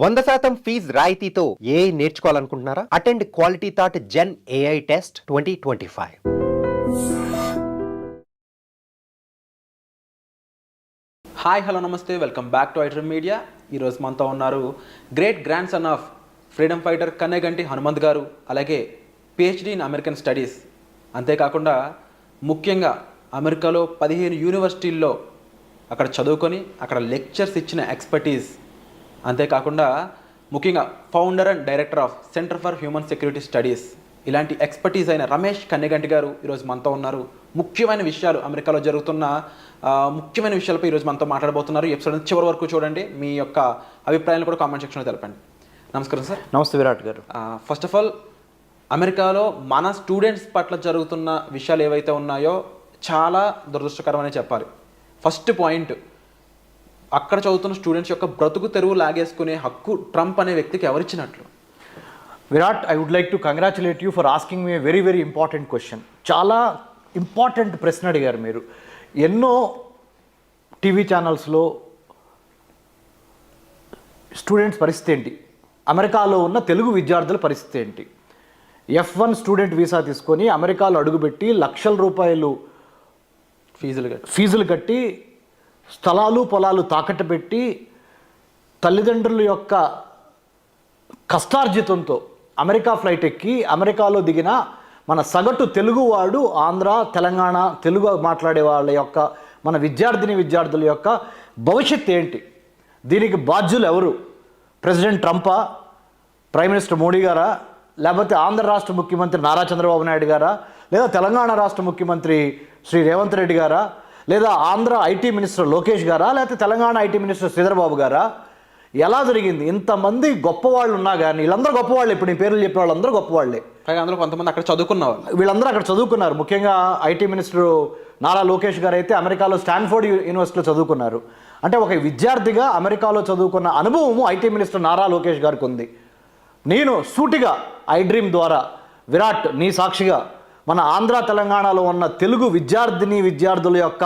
వంద శాతం ఫీజ్ రాయితీతో ఏ నేర్చుకోవాలనుకుంటున్నారా? Attend Quality Thought gen AI test twenty twenty five. Hi hello నమస్తే. Welcome back to iter media. ఈరోజు మనతో ఉన్నారు great grandson of freedom fighter Kanneganti Hanumanth garu అలాగే పిహెచ్డి ఇన్ అమెరికన్ స్టడీస్. అంతేకాకుండా ముఖ్యంగా అమెరికాలో పదిహేను యూనివర్సిటీల్లో అక్కడ చదువుకొని అక్కడ లెక్చర్స్ ఇచ్చిన ఎక్స్పర్టీస్ అంతేకాకుండా ముఖ్యంగా founder and director of Centre for Human Security Studies ఇలాంటి ఎక్స్పర్టీస్ అయిన రమేష్ కన్నెగంటి గారు ఈరోజు మనతో ఉన్నారు. ముఖ్యమైన విషయాలు అమెరికాలో జరుగుతున్న ముఖ్యమైన విషయాలపై ఈరోజు మనతో మాట్లాడబోతున్నారు. ఎపిసోడ్ చివరి వరకు చూడండి. మీ యొక్క అభిప్రాయాలు కూడా కామెంట్ సెక్షన్లో తెలపండి. నమస్కారం సార్. నమస్తే విరాట్ గారు. ఫస్ట్ ఆఫ్ ఆల్ అమెరికాలో మన స్టూడెంట్స్ పట్ల జరుగుతున్న విషయాలు ఏవైతే ఉన్నాయో చాలా దురదృష్టకరమని చెప్పాలి. ఫస్ట్ పాయింట్ అక్కడ చదువుతున్న స్టూడెంట్స్ యొక్క బ్రతుకు తెరువు లాగేసుకునే హక్కు ట్రంప్ అనే వ్యక్తికి ఎవరిచ్చినట్లు? Virat I would like to congratulate you for asking me very very important question చాలా ఇంపార్టెంట్ ప్రశ్న అడిగారు మీరు. ఎన్నో టీవీ ఛానల్స్లో స్టూడెంట్స్ పరిస్థితి ఏంటి? అమెరికాలో ఉన్న తెలుగు విద్యార్థుల పరిస్థితి ఏంటి? ఎఫ్ వన్ స్టూడెంట్ వీసా తీసుకొని అమెరికాలో అడుగుపెట్టి లక్షల రూపాయలు ఫీజులు కట్టి. ఫీజులు కట్టి స్థలాలు పొలాలు తాకట్టు పెట్టి తల్లిదండ్రుల యొక్క కష్టార్జితంతో అమెరికా ఫ్లైట్ ఎక్కి అమెరికాలో దిగిన మన సగటు తెలుగువాడు ఆంధ్ర తెలంగాణ తెలుగు మాట్లాడే వాళ్ళ యొక్క మన విద్యార్థిని విద్యార్థుల యొక్క భవిష్యత్ ఏంటి? దీనికి బాధ్యులు ఎవరు? ప్రెసిడెంట్ ట్రంపా ప్రైమ్ మినిస్టర్ మోడీ గారా? లేకపోతే ఆంధ్ర రాష్ట్ర ముఖ్యమంత్రి నారా చంద్రబాబు నాయుడు గారా? లేదా తెలంగాణ రాష్ట్ర ముఖ్యమంత్రి శ్రీ రేవంత్ రెడ్డి గారా? లేదా ఆంధ్ర ఐటీ మినిస్టర్ లోకేష్ గారా లేకపోతే తెలంగాణ ఐటీ మినిస్టర్ శ్రీధరబాబు గారా? ఎలా జరిగింది? ఇంతమంది గొప్పవాళ్ళు ఉన్నా కానీ వీళ్ళందరూ గొప్పవాళ్ళే. ఇప్పుడు నీ పేర్లు చెప్పే వాళ్ళందరూ గొప్పవాళ్ళే. అందులో కొంతమంది అక్కడ చదువుకున్న వాళ్ళు. వీళ్ళందరూ అక్కడ చదువుకున్నారు. ముఖ్యంగా ఐటీ మినిస్టర్ నారా లోకేష్ గారు అయితే అమెరికాలో స్టాన్ఫోర్డ్ యూనివర్సిటీలో చదువుకున్నారు. అంటే ఒక విద్యార్థిగా అమెరికాలో చదువుకున్న అనుభవం ఐటీ మినిస్టర్ నారా లోకేష్ గారికి ఉంది నేను సూటిగా ఐ డ్రీమ్ ద్వారా విరాట్ నీ సాక్షిగా మన ఆంధ్ర తెలంగాణలో ఉన్న తెలుగు విద్యార్థిని విద్యార్థుల యొక్క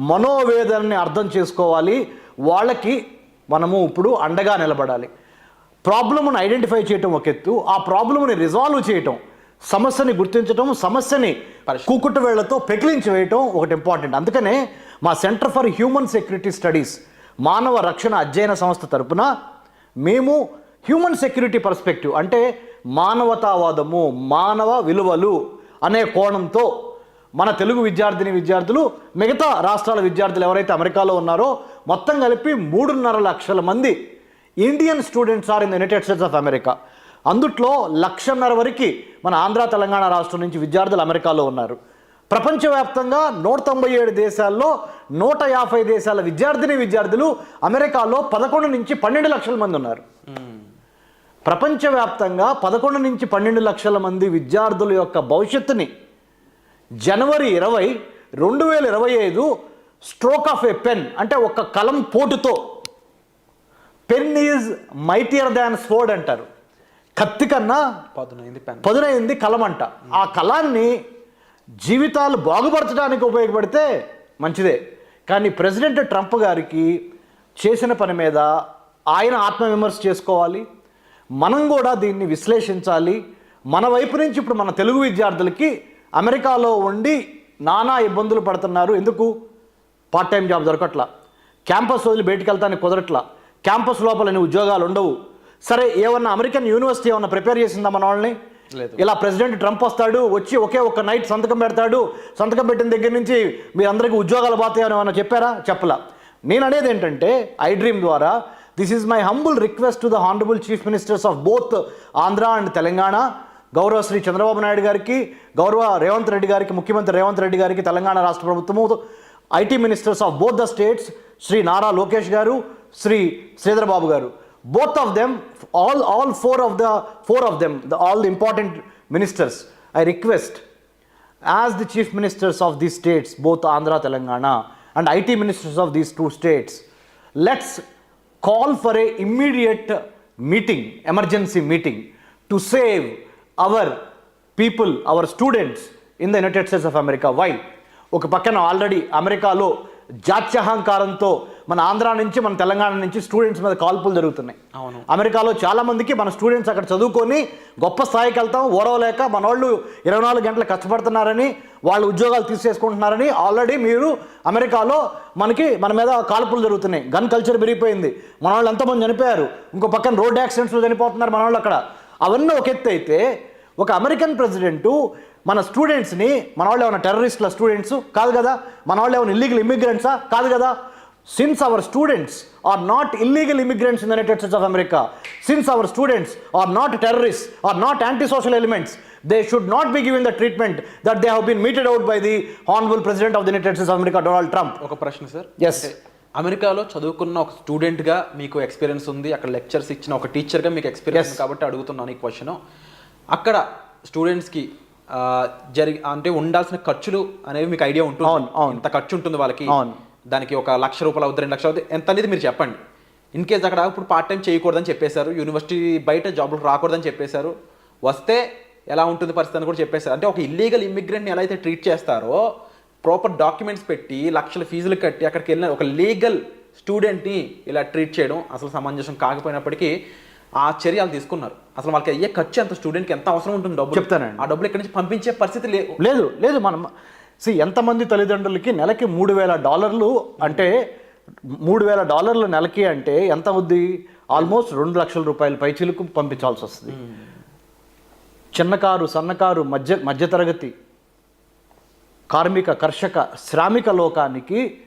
మనోవేదనని అర్థం చేసుకోవాలి. వాళ్ళకి మనము ఇప్పుడు అండగా నిలబడాలి. ప్రాబ్లమ్ను ఐడెంటిఫై చేయటం ఒక ఎత్తు ఆ ప్రాబ్లమ్ని రిజాల్వ్ చేయటం సమస్యని గుర్తించటం సమస్యని కూకుట్టు వేళ్ళతో పెకిలించి వేయటం ఒకటి ఇంపార్టెంట్. అందుకనే మా Centre for Human Security Studies మానవ రక్షణ అధ్యయన సంస్థ తరపున మేము హ్యూమన్ సెక్యూరిటీ పర్స్పెక్టివ్ అంటే మానవతావాదము మానవ విలువలు అనే కోణంతో మన తెలుగు విద్యార్థిని విద్యార్థులు మిగతా రాష్ట్రాల విద్యార్థులు ఎవరైతే అమెరికాలో ఉన్నారో మొత్తం కలిపి మూడున్నర లక్షల మంది Indian students are in United States of America. అందుట్లో లక్షన్నర వరకు మన ఆంధ్ర తెలంగాణ రాష్ట్రం నుంచి విద్యార్థులు అమెరికాలో ఉన్నారు. ప్రపంచవ్యాప్తంగా నూట తొంభై ఏడు దేశాల్లో నూట యాభై దేశాల విద్యార్థిని విద్యార్థులు అమెరికాలో పదకొండు నుంచి పన్నెండు లక్షల మంది ఉన్నారు. ప్రపంచవ్యాప్తంగా పదకొండు నుంచి పన్నెండు లక్షల మంది విద్యార్థుల యొక్క భవిష్యత్తుని జనవరి ఇరవై రెండు వేల ఇరవై ఐదు స్ట్రోక్ ఆఫ్ ఏ పెన్ అంటే ఒక కలం పోటుతో. Pen is mightier than sword అంటారు. కత్తి కన్నా పదునైంది పెన్. పదునైంది కలం అంట. ఆ కలాన్ని జీవితాలు బాగుపరచడానికి ఉపయోగపడితే మంచిదే. కానీ ప్రెసిడెంట్ ట్రంప్ గారికి చేసిన పని మీద ఆయన ఆత్మవిమర్శ చేసుకోవాలి. మనం కూడా దీన్ని విశ్లేషించాలి. మన వైపు నుంచి ఇప్పుడు మన తెలుగు విద్యార్థులకి అమెరికాలో ఉండి నానా ఇబ్బందులు పడుతున్నారు. ఎందుకు? పార్ట్ టైం జాబ్ దొరకట్లా. క్యాంపస్ వదిలి బయటికి వెళ్తానికి కుదరట్లా. క్యాంపస్ లోపల నీ ఉద్యోగాలు ఉండవు. సరే ఏమన్నా అమెరికన్ యూనివర్సిటీ ఏమన్నా ప్రిపేర్ చేసిందా మన వాళ్ళని. ఇలా ప్రెసిడెంట్ ట్రంప్ వస్తాడు వచ్చి ఒకే ఒక నైట్ సంతకం పెడతాడు. సంతకం పెట్టిన దగ్గర నుంచి మీ అందరికీ ఉద్యోగాలు పోతాయని ఏమన్నా చెప్పారా? చెప్పలా. నేను అనేది ఏంటంటే ఐ డ్రీమ్ ద్వారా this is my humble request to the honourable chief ministers of both Andhra and Telangana గౌరవ శ్రీ చంద్రబాబు నాయుడు గారికి గౌరవ రేవంత్ రెడ్డి గారికి ముఖ్యమంత్రి రేవంత్ రెడ్డి గారికి తెలంగాణ రాష్ట్ర ప్రభుత్వము IT ministers of both the states Shri Nara Lokesh garu Shri Sridhar Babu garu. Both of them all all four of the four of them the all the important ministers I request as the chief ministers of the states both Andhra Telangana and IT ministers of these two states let's call for a immediate meeting, emergency meeting, to save our people, our students in the United States of America. Why? ఒక పక్కన already అమెరికాలో జాత్యహంకారంతో మన ఆంధ్ర నుంచి మన తెలంగాణ నుంచి students మీద కాల్పులు జరుగుతున్నాయి. అవును. అమెరికాలో చాలా మందికి మన స్టూడెంట్స్ అక్కడ చదువుకొని గొప్ప స్థాయికి వెళ్తాం ఓరవలేక మన వాళ్ళు ఇరవై నాలుగు గంటలు కష్టపడుతున్నారని వాళ్ళు ఉద్యోగాలు తీసేసుకుంటున్నారని ఆల్రెడీ మీరు అమెరికాలో మనకి మన మీద కాల్పులు జరుగుతున్నాయి. గన్ కల్చర్ పెరిగిపోయింది. మన వాళ్ళు ఎంతమంది చనిపోయారు? ఇంకో పక్కన రోడ్ యాక్సిడెంట్స్లో చనిపోతున్నారు మన వాళ్ళు అక్కడ. అవన్నీ ఒక ఎత్తు అయితే ఒక అమెరికన్ ప్రెసిడెంట్ మన స్టూడెంట్స్ని మన వాళ్ళు ఏమైనా టెర్రరిస్ట్ల స్టూడెంట్స్ కాదు కదా. మన వాళ్ళు ఏమైనా ఇల్లీగల్ ఇమిగ్రెంట్సా కాదు కదా. Since our students are not illegal immigrants in the United States of America since our students are not terrorist are not anti social elements they should not be giving the treatment that they been meted out by the honourable president of the United States of America Donald Trump ఒక ప్రశ్న sir. అంటే అమెరికాలో చదువుకున్న ఒక స్టూడెంట్గా మీకు experience ఉంది అక్కడ లెక్చర్స్ ఇచ్చిన ఒక టీచర్గా మీకు ఎక్స్పీరియన్స్ కాబట్టి అడుగుతున్నాను ఈ క్వశ్చన్ అక్కడ స్టూడెంట్స్కి జరిగి అంటే ఉండాల్సిన ఖర్చులు అనేవి మీకు ఐడియా ఉంటుంది. ఇంత ఖర్చు ఉంటుంది వాళ్ళకి. దానికి ఒక లక్ష రూపాయలు అవుతుంది రెండు లక్షలు అవుతుంది ఎంత అనేది మీరు చెప్పండి. ఇన్ కేస్ అక్కడ ఇప్పుడు పార్ట్ టైం చేయకూడదని చెప్పేశారు యూనివర్సిటీ బయట జాబ్లు రాకూడదని చెప్పేశారు వస్తే ఎలా ఉంటుంది పరిస్థితి అని కూడా చెప్పేశారు. అంటే ఒక ఇల్లీగల్ ఇమ్మిగ్రెంట్ని ఎలా అయితే ట్రీట్ చేస్తారో ప్రాపర్ డాక్యుమెంట్స్ పెట్టి లక్షల ఫీజులు కట్టి అక్కడికి వెళ్ళిన ఒక లీగల్ స్టూడెంట్ని ఇలా ట్రీట్ చేయడం అసలు సమంజసం కాకపోయినప్పటికీ ఆ చర్యలు తీసుకున్నారు. అసలు వాళ్ళకి అయ్యే ఖర్చు ఎంత? స్టూడెంట్కి ఎంత అవసరం ఉంటుంది డబ్బులు? చెప్తానండి. ఆ డబ్బులు ఇక్కడి నుంచి పంపించే పరిస్థితి లేదు లేదు లేదు మనం సి ఎంతమంది తల్లిదండ్రులకి నెలకి మూడు వేల డాలర్లు అంటే మూడు వేల డాలర్లు నెలకి అంటే ఎంత అవుద్ది? ఆల్మోస్ట్ రెండు లక్షల రూపాయల పైచీలకు పంపించాల్సి వస్తుంది. చిన్నకారు సన్నకారు మధ్య మధ్యతరగతి కార్మిక కర్షక శ్రామిక లోకానికి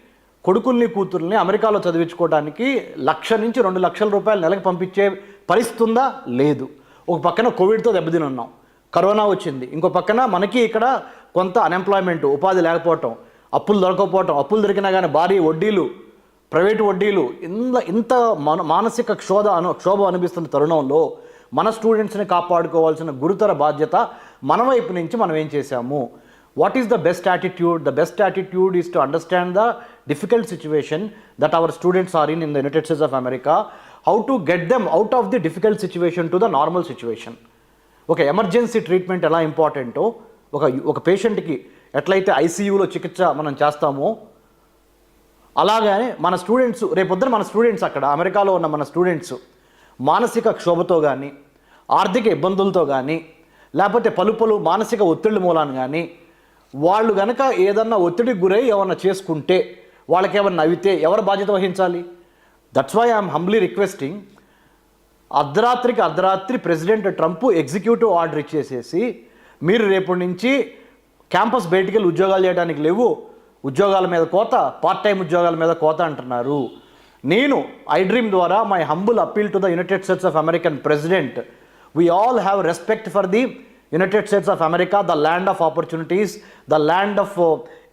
కొడుకుల్ని కూతుర్ని అమెరికాలో చదివించుకోవడానికి లక్ష నుంచి రెండు లక్షల రూపాయలు నెలకు పంపించే పరిస్థితి ఉందా? లేదు. ఒక పక్కన కోవిడ్తో దెబ్బతిని ఉన్నాం. కరోనా వచ్చింది. ఇంకో పక్కన మనకి ఇక్కడ కొంత అన్ఎంప్లాయ్మెంట్ ఉపాధి లేకపోవటం అప్పులు దొరకకపోవటం అప్పులు దొరికినా కానీ భారీ వడ్డీలు ప్రైవేటు వడ్డీలు ఇంత ఇంత మన మానసిక క్షోభ అను క్షోభ అనిపిస్తున్న తరుణంలో మన స్టూడెంట్స్ని కాపాడుకోవాల్సిన గురుతర బాధ్యత మన వైపు నుంచి మనం ఏం చేశాము? What is the best attitude the best attitude is to understand the difficult situation that our students are in in the United States of America how to get them out of the difficult situation to the normal situation ఒక emergency treatment ఎలా ఇంపార్టెంటో ఒక ఒక పేషెంట్కి ఎట్లయితే ఐసీయూలో చికిత్స మనం చేస్తామో అలాగే మన స్టూడెంట్స్ రేపొద్దున మన స్టూడెంట్స్ అక్కడ అమెరికాలో ఉన్న మన స్టూడెంట్స్ మానసిక క్షోభతో కానీ ఆర్థిక ఇబ్బందులతో కానీ లేకపోతే పలు పలు మానసిక ఒత్తిళ్ళ మూలాన్ని కానీ వాళ్ళు గనక ఏదన్నా ఒత్తిడికి గురై ఏమన్నా చేసుకుంటే వాళ్ళకి ఏమన్నా నవ్వితే ఎవరు బాధ్యత వహించాలి? That's why I'm humbly requesting అర్ధరాత్రికి అర్ధరాత్రి ప్రెసిడెంట్ ట్రంప్ ఎగ్జిక్యూటివ్ ఆర్డర్ ఇచ్చేసేసి మీరు రేపటి నుంచి క్యాంపస్ బయటికి వెళ్ళి ఉద్యోగాలు చేయడానికి లేవు. ఉద్యోగాల మీద కోత పార్ట్ టైం ఉద్యోగాల మీద కోత అంటున్నారు. నేను ఐ డ్రీమ్ ద్వారా my humble appeal to the United States of American president we all have respect for the United States of America the land of opportunities the land of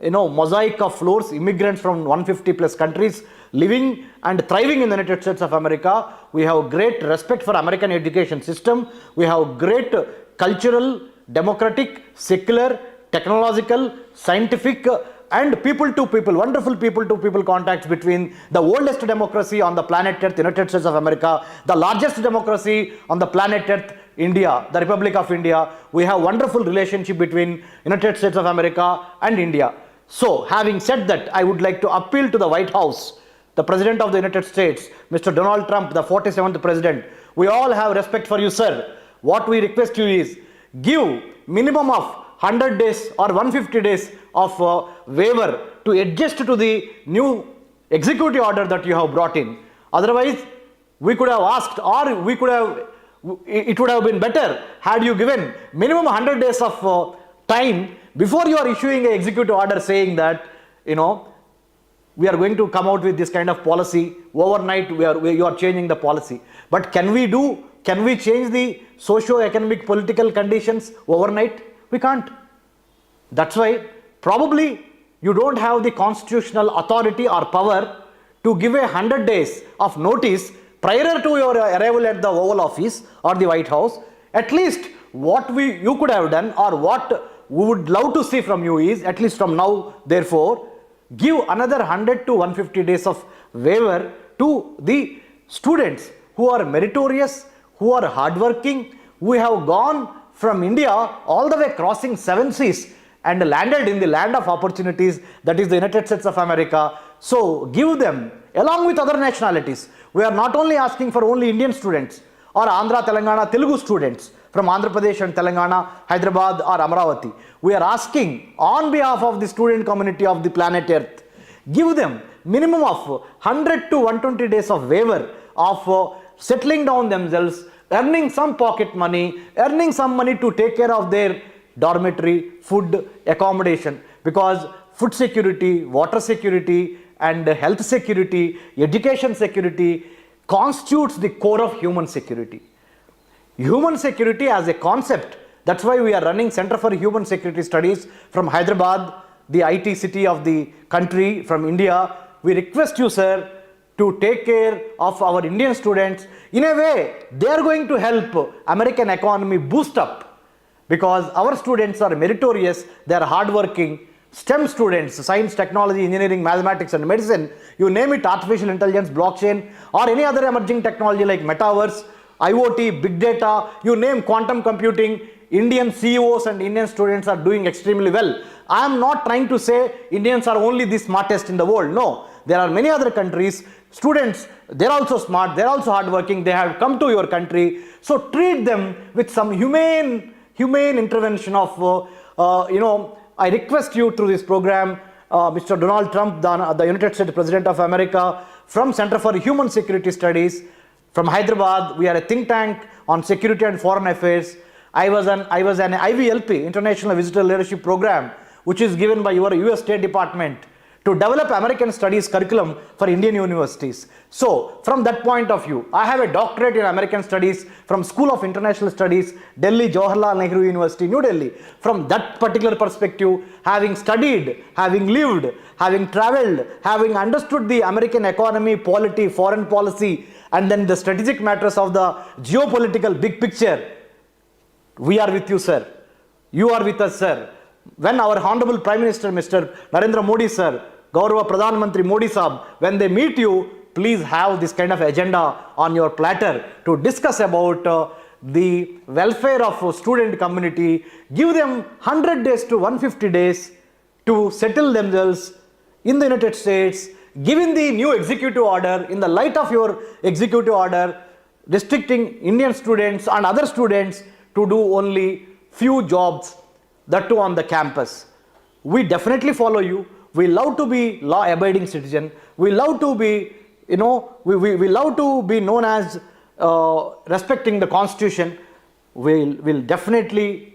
you know mosaic of flowers immigrants from one fifty plus countries living and thriving in United States of America we have great respect for American education system we have great cultural democratic secular technological scientific uh, and people to people wonderful people to people contacts between the oldest democracy on the planet earth united states of america the largest democracy on the planet earth India, the Republic of India, we have wonderful relationship between United States of America and India. So, having said that, I would like to appeal to the White House, the President of the United States, Mr. Donald Trump, the 47th President. We all have respect for you, sir. What we request you is give minimum of 100 days or 150 days of uh, waiver to adjust to the new executive order that you have brought in. Otherwise, we could have asked or we could have it would have been better had you given minimum 100 days of uh, time before you are issuing an executive order saying that you know we are going to come out with this kind of policy overnight we are we, you are changing the policy but can we do can we change the socio-economic political conditions overnight we can't that's why probably you don't have the constitutional authority or power to give a 100 days of notice prior to your arrival at the Oval Office or the White House. At least what we you could have done or what we would love to see from you is at least from now therefore give another 100 to 150 days of waiver to the students who are meritorious, who are hardworking, who have gone from India all the way crossing seven seas and landed in the land of opportunities that is the United States of America. So give them along with other nationalities. We are not only asking for only Indian students or Andhra, Telangana, Telugu students from Andhra Pradesh and Telangana, Hyderabad or Amravati. We are asking on behalf of the student community of the planet Earth, give them minimum of 100 to 120 days of waiver of uh, settling down themselves, earning some pocket money, earning some money to take care of their dormitory, food, accommodation because food security, water security, and health security, education security constitutes the core of human security. Human security as a concept, that's why we are running Center for Human Security Studies from Hyderabad, the IT city of the country, from India. We request you, sir, to take care of our Indian students. In a way, they are going to help American economy boost up because our students are meritorious, they are hardworking. STEM students, science, technology, engineering, mathematics, and medicine, you name it, artificial intelligence, blockchain, or any other emerging technology like metaverse, IoT, big data, you name quantum computing, Indian CEOs and Indian students are doing extremely well. I am not trying to say Indians are only the smartest in the world. No, there are many other countries. Students, they're also smart, they're also hardworking, they have come to your country. So treat them with some humane, humane intervention of, uh, uh, you know, I request you through this program, uh, Mr. Donald Trump, the, the United States President of America, from Center for Human Security Studies, from Hyderabad, we are a think tank on security and foreign affairs. I was an I was an IVLP, International Visitor Leadership Program, which is given by your US State Department to develop American Studies curriculum for Indian universities. So, from that point of view, I have a doctorate in American Studies from School of International Studies, Delhi Jawaharlal Nehru University, New Delhi. From that particular perspective, having studied, having lived, having traveled, having understood the American economy, polity, foreign policy, and then the strategic matters of the geopolitical big picture, we are with you, sir. You are with us, sir. When our Honorable Prime Minister, Mr. Narendra Modi, sir, Gaurav Pradhan Mantri Modi Saab, when they meet you, please have this kind of agenda on your platter to discuss about uh, the welfare of student community. Give them 100 days to 150 days to settle themselves in the United States, given the new executive order, in the light of your executive order, restricting Indian students and other students to do only few jobs, that too on the campus. We definitely follow you. We love to be law-abiding citizen. We love to be, you know, we, we, we love to be known as uh, respecting the constitution. We'll, we'll definitely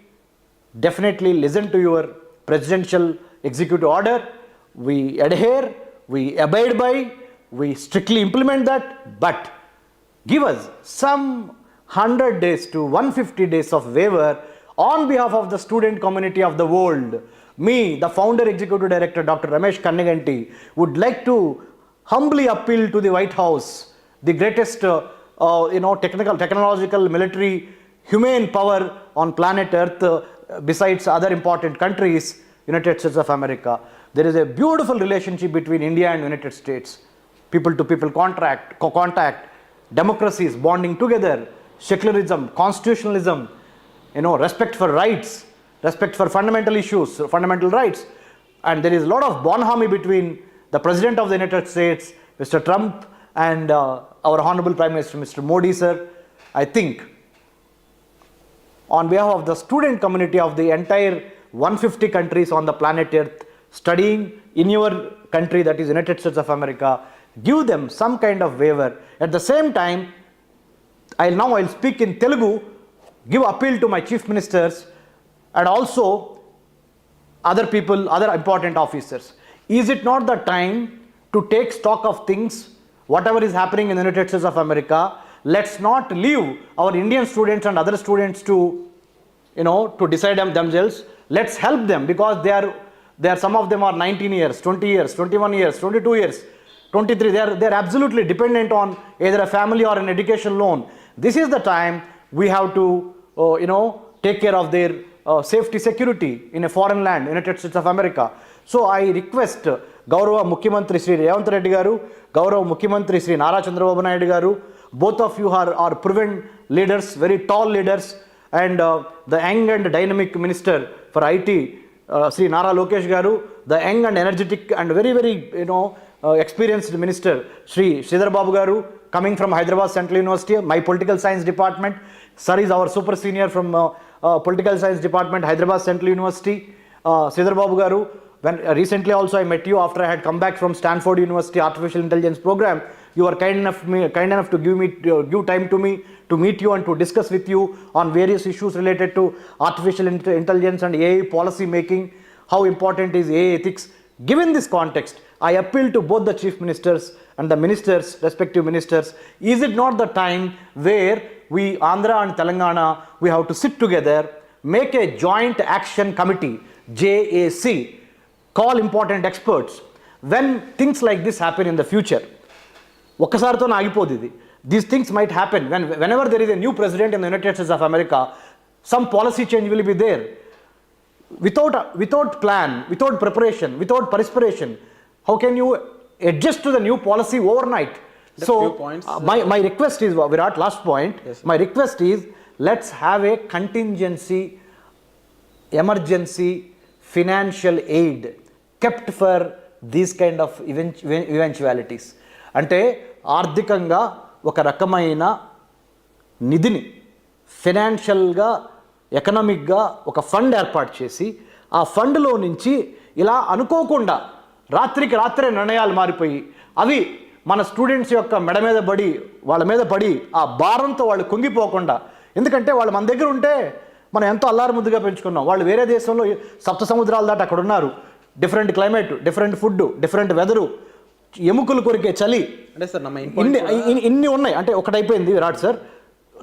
definitely listen to your presidential executive order. We adhere, we abide by, we strictly implement that, but give us some 100 days to 150 days of waiver on behalf of the student community of the world. Me, the founder executive director, Dr. Ramesh Kannaganti, would like to humbly appeal to the White House, the greatest, uh, uh, you know, technical, technological, military, humane power on planet Earth, uh, besides other important countries, United States of America. There is a beautiful relationship between India and United States. People to people contract, co- contact, democracies bonding together, secularism, constitutionalism, you know, respect for rights, respect for fundamental issues, fundamental rights. And there is a lot of bonhomie between the President of the United States, Mr. Trump, and uh, our Honorable Prime Minister, Mr. Modi, sir. I think on behalf of the student community of the entire 150 countries on the planet Earth studying in your country, that is United States of America, give them some kind of waiver. At the same time, I'll now I'll speak in Telugu, give appeal to my chief ministers and also other people, other important officers. Is it not the time to take stock of things, whatever is happening in the United States of America? Let's not leave our Indian students and other students to, you know, to decide them themselves. Let's help them because they are, they are some of them are 19 years, 20 years, 21 years, 22 years, 23. They are, they are absolutely dependent on either a family or an education loan. This is the time we have to, uh, you know, take care of their uh, safety security in a foreign land, United States of America. So I request uh, గౌరవ ముఖ్యమంత్రి శ్రీ రేవంత్ రెడ్డి గారు గౌరవ ముఖ్యమంత్రి Shri Nara Chandrababu Naidu garu both of you are are proven leaders very tall leaders and the young and dynamic minister for IT Shri Nara Lokesh garu the young and energetic and very very you know experienced minister Shri Sridhar Babu garu coming from Hyderabad Central University my political science department Sir is our super senior from uh, uh, Political Science Department, Hyderabad Central University. Uh, Sridhar Babu Garu, when uh, recently also I met you after I had come back from Stanford University Artificial Intelligence Program. You were kind enough, me, kind enough to give me uh, give time to me to meet you and to discuss with you on various issues related to artificial intelligence and AI policy making. How important is AI ethics? Given this context, I appeal to both the chief ministers and the ministers, respective ministers. Is it not the time where we, Andhra and Telangana, we have to sit together, make a joint action committee, JAC, call important experts when things like this happen in the future ఒక్కసారితో ఆగిపోదు ఇది these things might happen when whenever there is a new president in the United States of America some policy change will be there without without plan without preparation without perspiration how can you adjust to the new policy overnight Just So few points, uh, my, my request is virat last point my request is let's have a contingency emergency financial aid kept for these kind of event- eventualities అంటే ఆర్థికంగా ఒక రకమైన నిధిని ఫినాన్షియల్గా ఎకనామిక్గా ఒక fund ఏర్పాటు చేసి ఆ ఫండ్లో నుంచి ఇలా అనుకోకుండా రాత్రికి రాత్రే నిర్ణయాలు మారిపోయి అవి మన స్టూడెంట్స్ యొక్క మెడ మీద పడి వాళ్ళ మీద పడి ఆ భారంతో వాళ్ళు కుంగిపోకుండా ఎందుకంటే వాళ్ళు మన దగ్గర ఉంటే మనం ఎంతో అల్లారు ముద్దుగా పెంచుకున్నాం. వాళ్ళు వేరే దేశంలో సప్త సముద్రాల దాటి అక్కడ ఉన్నారు. Different climate different food different weather ఎముకలు కొరికే చలి. అంటే సార్ ఇన్ని- ఇన్ని ఉన్నాయి. అంటే ఒకటైపోయింది విరాట్ సార్.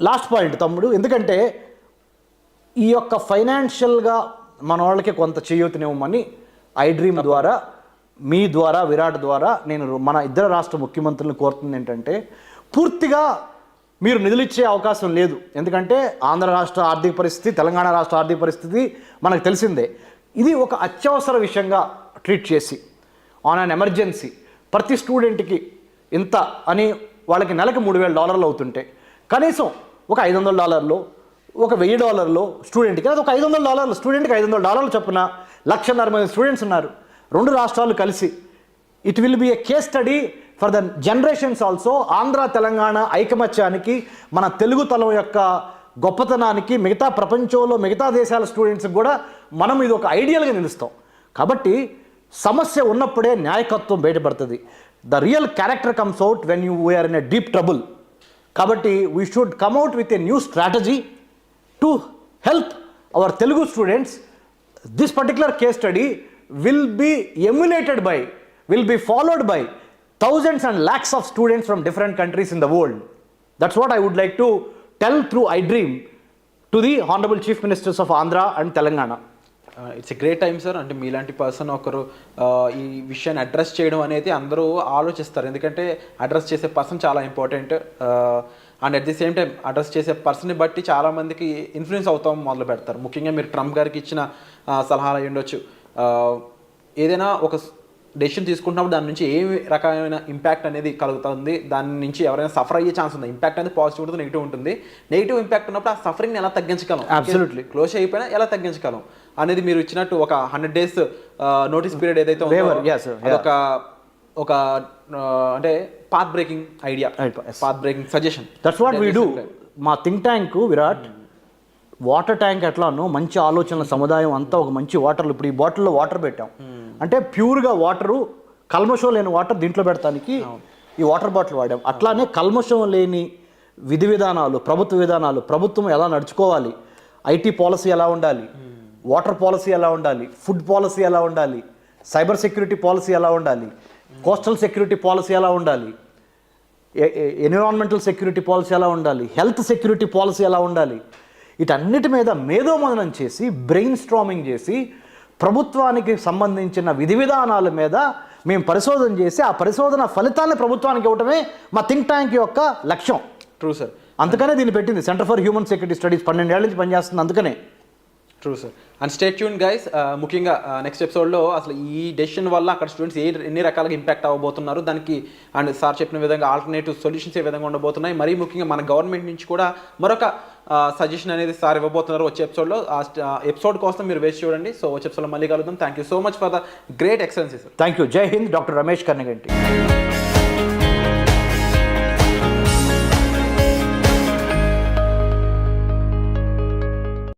లాస్ట్ పాయింట్ తమ్ముడు. ఎందుకంటే ఈ యొక్క ఫైనాన్షియల్గా మన వాళ్ళకి కొంత చేయూతనివ్వమని ఐ డ్రీమ్ ద్వారా మీ ద్వారా విరాట్ ద్వారా నేను మన ఇద్దరు రాష్ట్ర ముఖ్యమంత్రులను కోరుతుంది ఏంటంటే పూర్తిగా మీరు నిధులు ఇచ్చే అవకాశం లేదు. ఎందుకంటే ఆంధ్ర రాష్ట్ర ఆర్థిక పరిస్థితి తెలంగాణ రాష్ట్ర ఆర్థిక పరిస్థితి మనకు తెలిసిందే. ఇది ఒక అత్యవసర విషయంగా ట్రీట్ చేసి ఆన్ అన్ ఎమర్జెన్సీ ప్రతి స్టూడెంట్కి ఇంత అని వాళ్ళకి నెలకు మూడు వేల డాలర్లు అవుతుంటే కనీసం ఒక ఐదు వందల డాలర్లు ఒక వెయ్యి డాలర్లు స్టూడెంట్కి అది ఒక ఐదు వందల డాలర్లు స్టూడెంట్కి ఐదు వందల డాలర్లు చొప్పున లక్షన్నర మంది స్టూడెంట్స్ ఉన్నారు. రెండు రాష్ట్రాలు కలిసి. It will be a case study for the generations also Andhra Telangana ఐకమత్యానికి మన తెలుగు తలం యొక్క గొప్పతనానికి మిగతా ప్రపంచంలో మిగతా దేశాల స్టూడెంట్స్కి కూడా మనం ఇది ఒక ఐడియల్గా నిలుస్తాం. కాబట్టి సమస్య ఉన్నప్పుడే న్యాయకత్వం బయటపడుతుంది. The real character comes out when you we're in a deep trouble కాబట్టి we should come out with a new strategy to help our Telugu students this particular case study will be emulated by will be followed by thousands and lakhs of students from different countries in the world that's what I would like to tell through iDream to the honourable chief ministers of Andhra and Telangana it's a great time sir అంటే మీలాంటి person ఒకరు uh, ఈ విషయాన్ని address చేయడం అనేది అందరూ ఆలోచిస్తారు. ఎందుకంటే అడ్రస్ చేసే పర్సన్ చాలా important and at the same time address చేసే పర్సన్ని బట్టి చాలా మందికి ఇన్ఫ్లుయెన్స్ అవుతాం మొదలు పెడతారు. ముఖ్యంగా మీరు ట్రంప్ గారికి ఇచ్చిన uh, సలహాలు అయి ఉండొచ్చు. ఏదైనా ఒక డెసిషన్ తీసుకుంటున్నప్పుడు దాని నుంచి ఏ రకమైన ఇంపాక్ట్ అనేది కలుగుతుంది దాని నుంచి ఎవరైనా సఫర్ అయ్యే ఛాన్స్ ఉంది? ఇంపాక్ట్ అనేది పాజిటివ్ ఉంటుంది నెగిటివ్ ఉంటుంది. నెగిటివ్ ఇంపాక్ట్ ఉన్నప్పుడు ఆ సఫరింగ్ ఎలా తగ్గించగలం? Absolutely. క్లోజ్ అయిపోయినా ఎలా తగ్గించగలం? అనేది మీరు ఇచ్చినట్టు ఒక హండ్రెడ్ డేస్ నోటీస్ పీరియడ్ ఏదైతే. అదొక ఒక ఆ, అంటే path breaking idea. Path breaking suggestion that's what we do మా think tank Virat water tank ఎట్లానో మంచి ఆలోచనల సముదాయం అంతా ఒక మంచి వాటర్లు ఇప్పుడు ఈ బాటిల్లో వాటర్ పెట్టాం. అంటే ప్యూర్గా వాటరు కల్మషం లేని వాటర్ దీంట్లో పెడతానికి ఈ వాటర్ బాటిల్ వాడాం. అట్లానే కల్మషం లేని విధి విధానాలు ప్రభుత్వ విధానాలు ప్రభుత్వం ఎలా నడుచుకోవాలి ఐటీ పాలసీ ఎలా ఉండాలి వాటర్ పాలసీ ఎలా ఉండాలి ఫుడ్ పాలసీ ఎలా ఉండాలి సైబర్ సెక్యూరిటీ పాలసీ ఎలా ఉండాలి కోస్టల్ సెక్యూరిటీ పాలసీ ఎలా ఉండాలి ఎన్విరాన్మెంటల్ సెక్యూరిటీ పాలసీ ఎలా ఉండాలి హెల్త్ సెక్యూరిటీ పాలసీ ఎలా ఉండాలి వీటన్నిటి మీద మేధోమదనం చేసి బ్రెయిన్ స్ట్రామింగ్ చేసి ప్రభుత్వానికి సంబంధించిన విధి విధానాల మీద మేము పరిశోధన చేసి ఆ పరిశోధన ఫలితాలను ప్రభుత్వానికి ఇవ్వటమే మా థింక్ ట్యాంక్ యొక్క లక్ష్యం. ట్రూ సార్ అందుకనే దీన్ని పెట్టింది. Centre for Human Security Studies పన్నెండేళ్ళ నుంచి పనిచేస్తుంది అందుకనే. True sir and stay tune guys ముఖ్యంగా uh, నెక్స్ట్ ఎపిసోడ్లో అసలు ఈ డెసిషన్ వల్ల అక్కడ స్టూడెంట్స్ ఏ ఎన్ని రకాలుగా ఇంపాక్ట్ అవ్వబోతున్నారు దానికి అండ్ సార్ చెప్పిన విధంగా ఆల్టర్నేటివ్ సొల్యూషన్స్ ఏ విధంగా ఉండబోతున్నాయి. మరీ ముఖ్యంగా మన గవర్నమెంట్ నుంచి కూడా మరొక uh, సజెషన్ అనేది సార్ ఇవ్వబోతున్నారు వచ్చే ఎపిసోడ్లో ఆ ఎపిసోడ్ uh, కోసం మీరు వేస్ట్ చూడండి. సో వచ్చే ఎపిసోడ్లో మళ్ళీ కలుద్దాం. Thank you so much for the great excellency sir thank you జై హింద్ డాక్టర్ రమేష్ కన్నగంటి